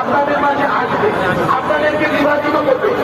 আপনাদের মাঝে আসবে। আপনাদেরকে নির্বাচিত করবে।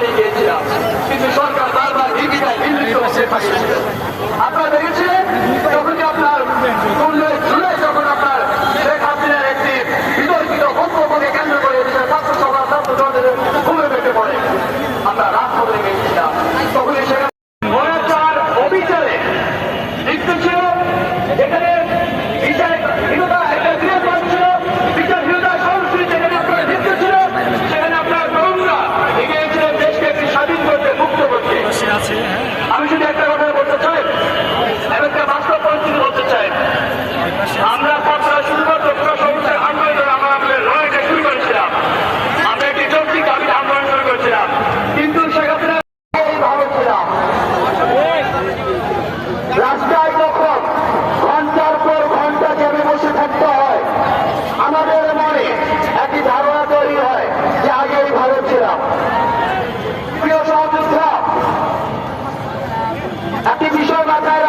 নিয়ে গিয়েছিলাম কিন্তু সরকার বারবার ডিবিটা নির্দিষ্ট করতে পারে একটি বিষয় মাথায়